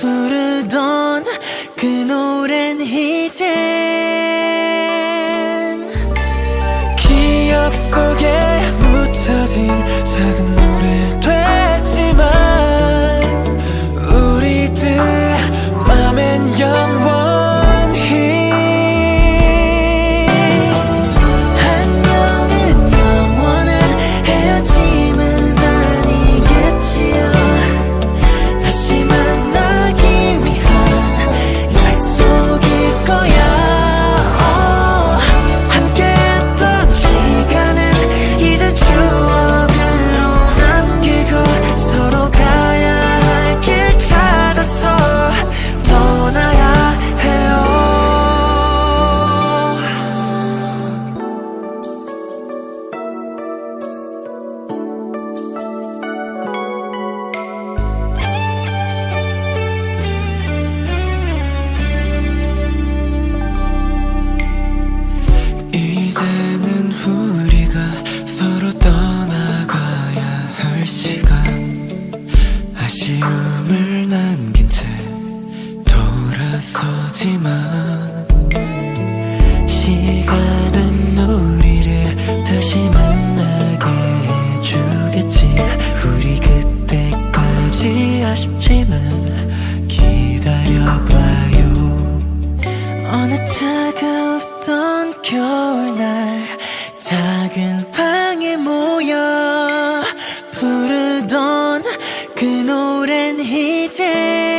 부르던 그 노래는 이젠 우리가 서로 떠나가야 할 시간. 아쉬움을 남긴 채 돌아서지만 시간 이제